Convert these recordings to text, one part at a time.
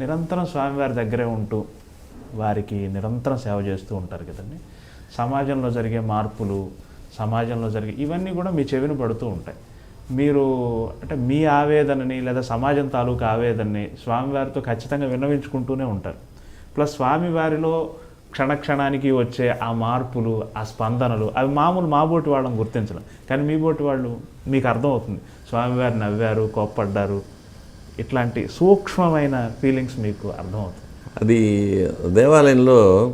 నిరంతరం స్వామివారి దగ్గరే ఉంటూ వారికి నిరంతరం సేవ చేస్తూ ఉంటారు కదండి. సమాజంలో జరిగే మార్పులు సమాజంలో జరిగే ఇవన్నీ కూడా మీ చెవిన పడుతూ ఉంటాయి. మీరు అంటే మీ ఆవేదనని లేదా సమాజం తాలూకు ఆవేదనని స్వామివారితో ఖచ్చితంగా విన్నవించుకుంటూనే ఉంటారు. ప్లస్ స్వామివారిలో క్షణక్షణానికి వచ్చే ఆ మార్పులు ఆ స్పందనలు అవి మామూలు మా బోటి వాళ్ళని గుర్తించడం కానీ మీ బోటి వాళ్ళు మీకు అర్థమవుతుంది. స్వామివారు నవ్వారు కోప్పడ్డారు ఇట్లాంటి సూక్ష్మమైన ఫీలింగ్స్ మీకు అర్థమవుతుంది. అది దేవాలయంలో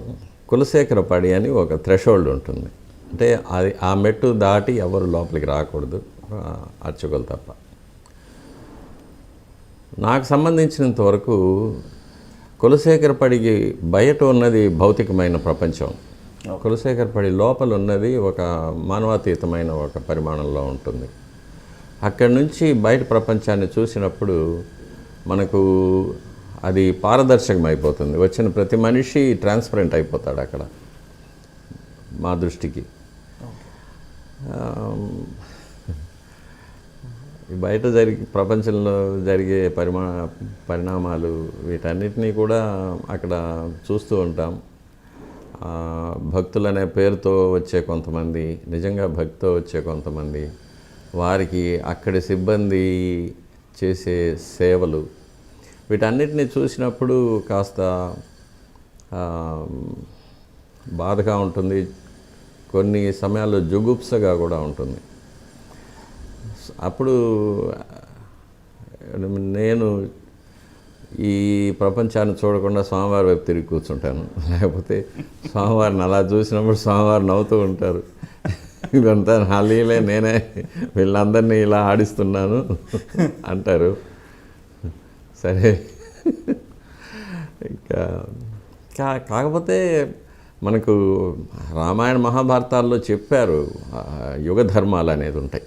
కులశేఖరపాడి అని ఒక థ్రెషోల్డ్ ఉంటుంది. అంటే అది ఆ మెట్టు దాటి ఎవరు లోపలికి రాకూడదు. అర్చకులు తప్ప. నాకు సంబంధించినంత వరకు కులశేఖరపడికి బయట ఉన్నది భౌతికమైన ప్రపంచం. కులశేఖరపడి లోపల ఉన్నది ఒక మానవాతీతమైన ఒక పరిమాణంలో ఉంటుంది. అక్కడి నుంచి బయట ప్రపంచాన్ని చూసినప్పుడు మనకు అది పారదర్శకం అయిపోతుంది వచ్చిన ప్రతి మనిషి ట్రాన్స్పరెంట్ అయిపోతాడు అక్కడ మా దృష్టికి. బయట జరిగి ప్రపంచంలో జరిగే పరిమా పరిణామాలు వీటన్నిటినీ కూడా అక్కడ చూస్తూ ఉంటాం. భక్తులనే పేరుతో వచ్చే కొంతమంది నిజంగా భక్తితో వచ్చే కొంతమంది వారికి అక్కడి సిబ్బంది చేసే సేవలు. వీటన్నిటిని చూసినప్పుడు కాస్త బాధగా ఉంటుంది. కొన్ని సమయాల్లో జుగుప్సగా కూడా ఉంటుంది. అప్పుడు నేను ఈ ప్రపంచాన్ని చూడకుండా స్వామివారి వైపు తిరిగి కూర్చుంటాను. లేకపోతే స్వామివారిని అలా చూసినప్పుడు స్వామివారు నవ్వుతూ ఉంటారు. ఇదంతా నా నేనే వీళ్ళందరినీ ఇలా ఆడిస్తున్నాను అంటారు. సరే. ఇంకా కా కాకపోతే మనకు రామాయణ మహాభారతాల్లో చెప్పారు యుగ ధర్మాలు అనేది ఉంటాయి.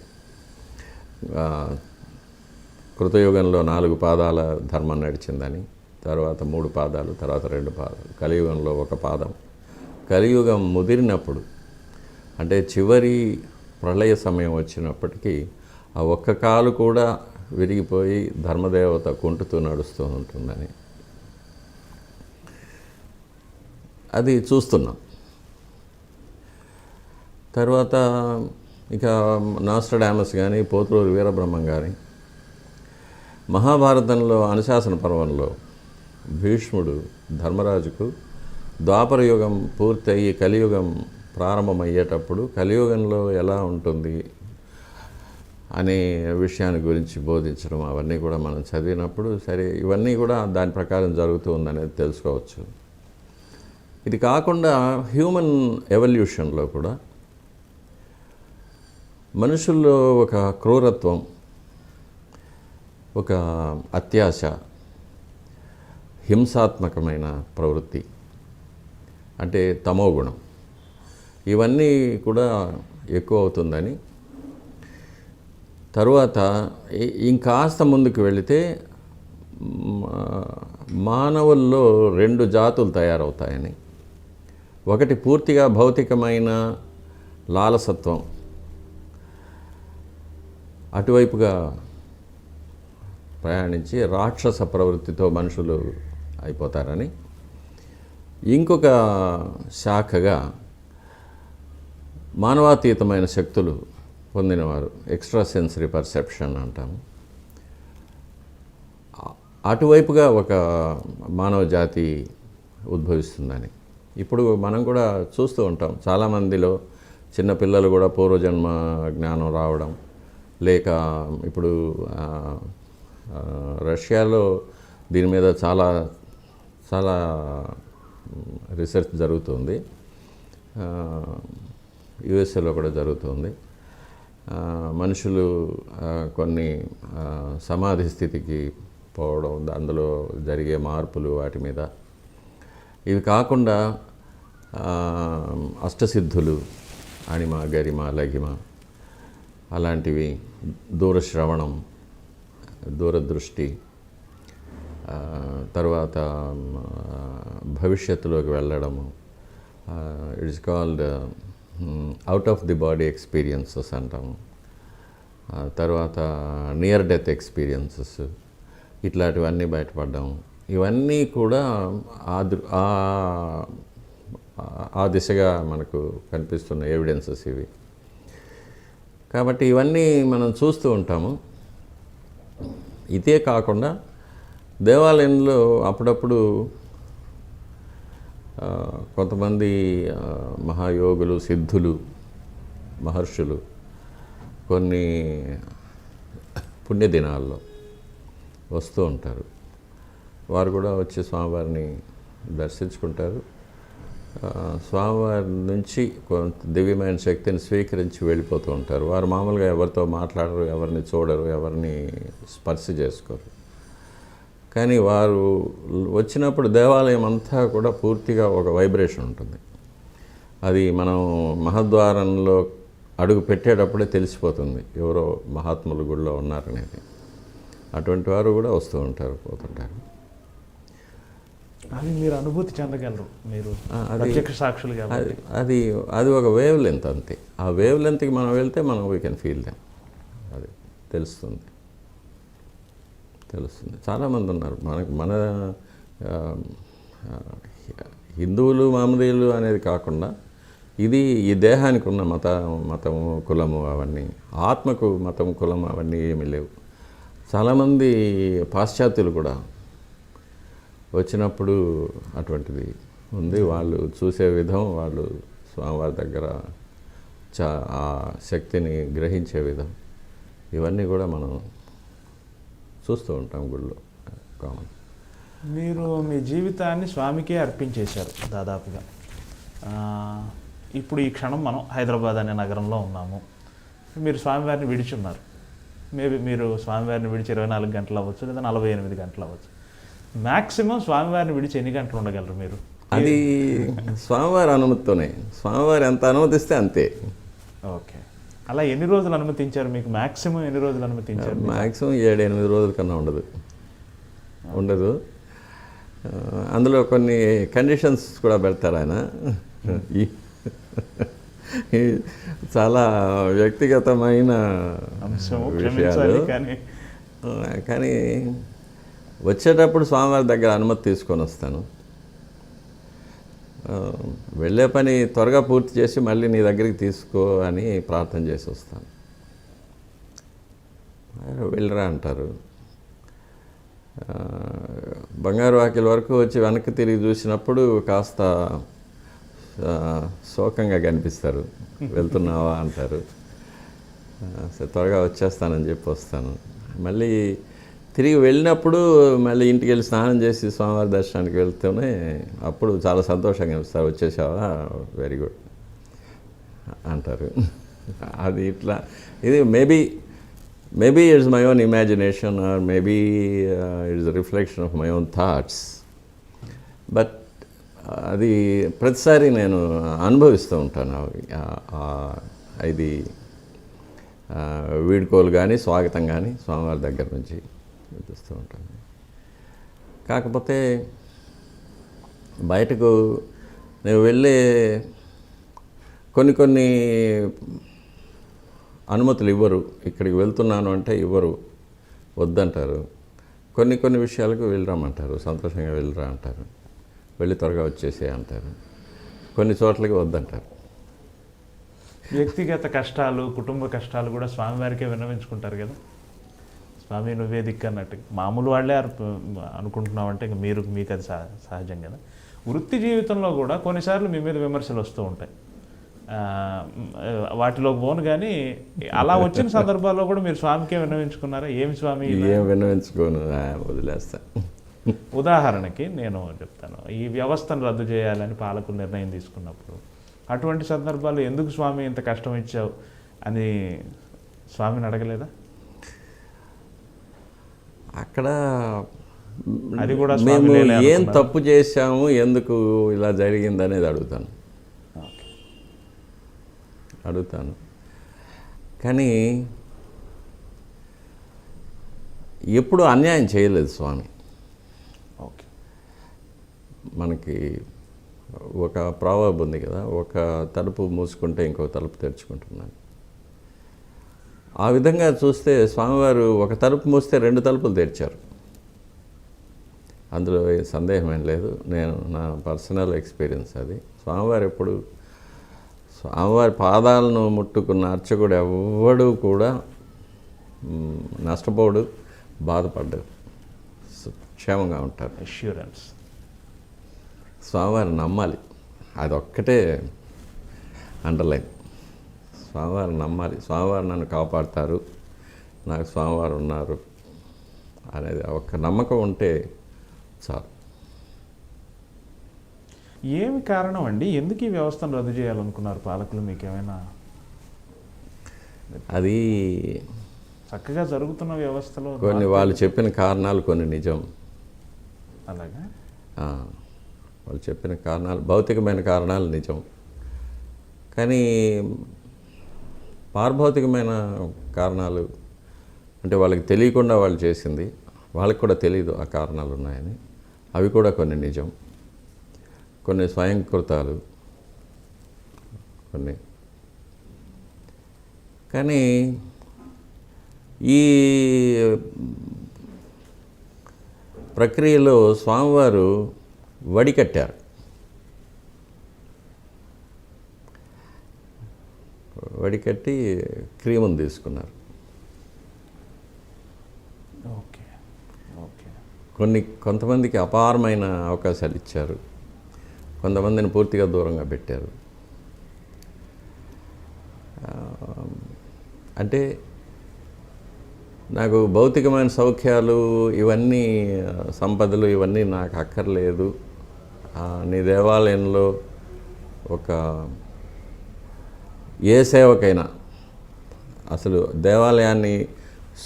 కృతయుగంలో నాలుగు పాదాల ధర్మం నడిచిందని తర్వాత మూడు పాదాలు తర్వాత రెండు పాదాలు కలియుగంలో ఒక పాదం. కలియుగం ముదిరినప్పుడు అంటే చివరి ప్రళయ సమయం వచ్చినప్పటికీ ఆ ఒక్క కాలు కూడా విరిగిపోయి ధర్మదేవత కుంటుతూ నడుస్తూ ఉంటుందని. అది చూస్తున్నాం. తర్వాత ఇక నాస్టడామస్ కానీ పోతులూరు వీరబ్రహ్మం కానీ మహాభారతంలో అనుశాసన పర్వంలో భీష్ముడు ధర్మరాజుకు ద్వాపరయుగం పూర్తయ్యి పూర్తయి కలియుగం ప్రారంభమయ్యేటప్పుడు కలియుగంలో ఎలా ఉంటుంది అనే విషయాన్ని గురించి బోధించడం అవన్నీ కూడా మనం చదివినప్పుడు సరే ఇవన్నీ కూడా దాని ప్రకారం జరుగుతూ ఉందనేది తెలుసుకోవచ్చు. ఇది కాకుండా హ్యూమన్ ఎవల్యూషన్లో కూడా మనుషుల్లో ఒక క్రూరత్వం ఒక అత్యాశ హింసాత్మకమైన ప్రవృత్తి అంటే తమోగుణం ఇవన్నీ కూడా ఎక్కువ అవుతుందని. తరువాత ఇంకాస్త ముందుకు వెళితే మానవుల్లో రెండు జాతులు తయారవుతాయని. ఒకటి పూర్తిగా భౌతికమైన లాలసత్వం. అటువైపుగా ప్రయాణించి రాక్షస ప్రవృత్తితో మనుషులు అయిపోతారని. ఇంకొక శాఖగా మానవాతీతమైన శక్తులు పొందినవారు ఎక్స్ట్రా సెన్సరీ పర్సెప్షన్ అంటాము. అటువైపుగా ఒక మానవ జాతి ఉద్భవిస్తుందని. ఇప్పుడు మనం కూడా చూస్తూ ఉంటాం. చాలామందిలో చిన్నపిల్లలు కూడా పూర్వజన్మ జ్ఞానం రావడం లేక ఇప్పుడు రష్యాలో దీని మీద చాలా చాలా రీసెర్చ్ జరుగుతుంది. యుఎస్ఏలో కూడా జరుగుతుంది. మనుషులు కొన్ని సమాధి స్థితికి పోవడం అందులో జరిగే మార్పులు వాటి మీద. ఇవి కాకుండా అష్టసిద్ధులు అణిమ గరిమ లఘిమ అలాంటివి దూరశ్రవణం దూరదృష్టి తర్వాత భవిష్యత్తులోకి వెళ్ళడము it's called out of the body experiences అంటాము. తర్వాత నియర్ డెత్ ఎక్స్పీరియన్సెస్ ఇట్లాంటివన్నీ బయటపడ్డాము. ఇవన్నీ కూడా ఆ ఆ- దిశగా మనకు కనిపిస్తున్న ఎవిడెన్సెస్ ఇవి. కాబట్టి ఇవన్నీ మనం చూస్తూ ఉంటాము. ఇదే కాకుండా దేవాలయంలో అప్పుడప్పుడు కొంతమంది మహాయోగులు సిద్ధులు మహర్షులు కొన్ని పుణ్యదినాల్లో వస్తూ ఉంటారు. వారు కూడా వచ్చి స్వామివారిని దర్శించుకుంటారు. స్వామివారి నుంచి కొంత దివ్యమైన శక్తిని స్వీకరించి వెళ్ళిపోతూ ఉంటారు. వారు మామూలుగా ఎవరితో మాట్లాడరు ఎవరిని చూడరు ఎవరిని స్పర్శ చేసుకోరు. కానీ వారు వచ్చినప్పుడు దేవాలయం అంతా కూడా పూర్తిగా ఒక వైబ్రేషన్ ఉంటుంది. అది మనం మహద్వారంలో అడుగు పెట్టేటప్పుడే తెలిసిపోతుంది ఎవరో మహాత్ములు గుడిలో ఉన్నారనేది. అటువంటి వారు కూడా వస్తూ ఉంటారు పోతుంటారు. అది మీరు అనుభూతి చెందగలరు మీరు అది- ప్రత్యక్ష సాక్షులు కాబట్టి. అది అది అది ఒక వేవ్ లెంత్ అంతే. ఆ వేవ్ లెంత్కి మనం వెళ్తే మనం వీ కెన్ ఫీల్ దెమ్ అది తెలుస్తుంది. తెలుస్తుంది. చాలామంది ఉన్నారు. మనకు మన హిందువులు మామూలు అనేది కాకుండా ఇది ఈ దేహానికి ఉన్న మత మతము కులము అవన్నీ ఆత్మకు మతం కులం అవన్నీ ఏమీ లేవు. చాలామంది పాశ్చాత్యులు కూడా వచ్చినప్పుడు అటువంటిది ఉంది. వాళ్ళు చూసే విధం వాళ్ళు స్వామివారి దగ్గర చా ఆ శక్తిని గ్రహించే విధం. ఇవన్నీ కూడా మనం చూస్తూ ఉంటాం గుళ్ళో. కామన్. మీరు మీ జీవితాన్ని స్వామికే అర్పించేశారు దాదాపుగా. ఇప్పుడు ఈ క్షణం మనం హైదరాబాద్ అనే నగరంలో ఉన్నాము. మీరు స్వామివారిని విడిచున్నారు. మేబీ మీరు స్వామివారిని విడిచి ఇరవై నాలుగు గంటలు అవ్వచ్చు లేదా నలభై ఎనిమిది గంటలు అవ్వచ్చు. మ్యాక్సిమం స్వామివారిని విడిచి ఎన్ని గంటలు ఉండగలరు మీరు? అది స్వామివారి అనుమతితోనే. స్వామివారు ఎంత అనుమతిస్తే అంతే. ఓకే. అలా ఎన్ని రోజులు అనుమతించారు మీకు? మ్యాక్సిమం ఎన్ని రోజులు అనుమతించారు మ్యాక్సిమం ఏడు ఎనిమిది రోజుల కన్నా ఉండదు. ఉండదు. అందులో కొన్ని కండిషన్స్ కూడా పెడతారు ఆయన. చాలా వ్యక్తిగతమైన విషయాలు. కానీ వచ్చేటప్పుడు స్వామివారి దగ్గర అనుమతి తీసుకొని వస్తాను. వెళ్ళే పని త్వరగా పూర్తి చేసి మళ్ళీ నీ దగ్గరికి తీసుకో అని ప్రార్థన చేసి వస్తాను. వెళ్ళరా అంటారు. బంగారు వాకిల వరకు వచ్చి వెనక్కి తిరిగి చూసినప్పుడు కాస్త శోకంగా కనిపిస్తారు. వెళ్తున్నావా అంటారు. సరే త్వరగా వచ్చేస్తానని చెప్పి వస్తాను. మళ్ళీ తిరిగి వెళ్ళినప్పుడు మళ్ళీ ఇంటికి వెళ్ళి స్నానం చేసి స్వామివారి దర్శనానికి వెళ్తూనే అప్పుడు చాలా సంతోషంగా అనిపిస్తారు వచ్చేసావా? వెరీ గుడ్ అంటారు. అది ఇట్లా. ఇది maybe maybe it's my own imagination or maybe it's reflection of my own thoughts but అది ప్రతిసారి నేను అనుభవిస్తూ ఉంటాను. ఇది వీడ్కోలు కానీ స్వాగతం కానీ స్వామివారి దగ్గర నుంచి. చూస్తూ ఉంటాను కాకపోతే బయటకు నేను వెళ్ళే కొన్ని కొన్ని అనుమతులు ఇవ్వరు. ఇక్కడికి వెళ్తున్నాను అంటే ఇవ్వరు. వద్దంటారు. కొన్ని కొన్ని విషయాలకు వెళ్ళరామంటారు. సంతోషంగా వెళ్ళరా అంటారు. వెళ్ళి త్వరగా వచ్చేసే అంటారు. కొన్ని చోట్లకి వద్దంటారు. వ్యక్తిగత కష్టాలు కుటుంబ కష్టాలు కూడా స్వామివారికే విన్నవించుకుంటారు కదా. స్వామి నువ్వే దిక్కు అన్నట్టు. మామూలు వాళ్ళే అనుకుంటున్నామంటే ఇంక మీరు మీకు అది సహ- సహజం కదా. వృత్తి జీవితంలో కూడా కొన్నిసార్లు మీ మీద విమర్శలు వస్తూ ఉంటాయి. వాటిలో పోను కానీ అలా వచ్చిన సందర్భాల్లో కూడా మీరు స్వామికే విన్నవించుకున్నారా? ఏమి స్వామి? ఏం విన్నవించుకోను వదిలేస్తా. ఉదాహరణకి నేను చెప్తాను. ఈ వ్యవస్థను రద్దు చేయాలని పాలకులు నిర్ణయం తీసుకున్నప్పుడు అటువంటి సందర్భాలు ఎందుకు స్వామి ఇంత కష్టం ఇచ్చావు అని స్వామిని అడగలేదా? అక్కడ అది కూడా మేము ఏం? తప్పు చేశాము ఎందుకు ఇలా జరిగింది అనేది అడుగుతాను అడుగుతాను. కానీ ఎప్పుడు అన్యాయం చేయలేదు స్వామి. ఓకే. మనకి ఒక ప్రావర్బ్ ఉంది కదా ఒక తలుపు మూసుకుంటే ఇంకో తలుపు తెరుచుకుంటున్నాను. ఆ విధంగా చూస్తే స్వామివారు ఒక తలుపు మూస్తే రెండు తలుపులు తెరిచారు. అందులో ఏ సందేహం ఏం లేదు. నేను నా పర్సనల్ ఎక్స్పీరియన్స్ అది. స్వామివారు ఎప్పుడు స్వామివారి పాదాలను ముట్టుకున్న అర్చకుడు ఎవ్వడు కూడా నష్టపోడు బాధపడ్డాడు క్షేమంగా ఉంటారు. అష్యూరెన్స్ స్వామివారిని నమ్మాలి. అదొక్కటే అండర్లైన్ స్వామివారిని నమ్మాలి. స్వామివారు నన్ను కాపాడుతారు. నాకు స్వామివారు ఉన్నారు అనేది ఒక్క నమ్మకం ఉంటే చాలు. ఏమి కారణం అండి? ఎందుకు ఈ వ్యవస్థను రద్దు చేయాలనుకున్నారు పాలకులు? మీకు ఏమైనా అది చక్కగా జరుగుతున్న వ్యవస్థలో కొన్ని వాళ్ళు చెప్పిన కారణాలు కొన్ని నిజం. అలాగా? వాళ్ళు చెప్పిన కారణాలు భౌతికమైన కారణాలు నిజం. కానీ పారభౌతికమైన కారణాలు అంటే వాళ్ళకి తెలియకుండా వాళ్ళు చేసింది వాళ్ళకి కూడా తెలియదు ఆ కారణాలు ఉన్నాయని. అవి కూడా కొన్ని నిజం. కొన్ని స్వయంకృతాలు. కొన్ని. కానీ ఈ ప్రక్రియలో స్వామివారు వడికట్టారు. వడికట్టి క్రీమును తీసుకున్నారు. ఓకే. ఓకే. కొన్ని కొంతమందికి అపారమైన అవకాశాలు ఇచ్చారు. కొంతమందిని పూర్తిగా దూరంగా పెట్టారు. అంటే నాకు భౌతికమైన సౌఖ్యాలు ఇవన్నీ సంపదలు ఇవన్నీ నాకు అక్కర్లేదు. నీ దేవాలయంలో ఒక ఏ సేవకైనా. అసలు దేవాలయాన్ని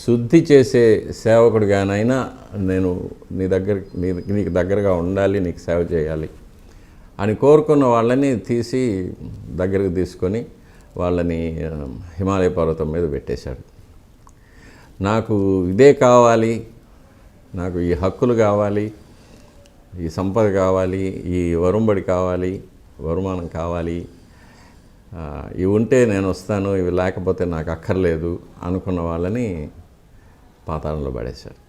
శుద్ధి చేసే సేవకుడిగానైనా నేను నీ దగ్గర నీ నీకు దగ్గరగా ఉండాలి నీకు సేవ చేయాలి అని కోరుకున్న వాళ్ళని తీసి దగ్గరకు తీసుకొని వాళ్ళని హిమాలయ పర్వతం మీద పెట్టేశాడు. నాకు ఇదే కావాలి నాకు ఈ హక్కులు కావాలి ఈ సంపద కావాలి ఈ వరుంబడి కావాలి వరుమానం కావాలి ఇవి ఉంటే నేను వస్తాను ఇవి లేకపోతే నాకు అక్కర్లేదు అనుకున్న వాళ్ళని పాతాళంలో పడేశారు.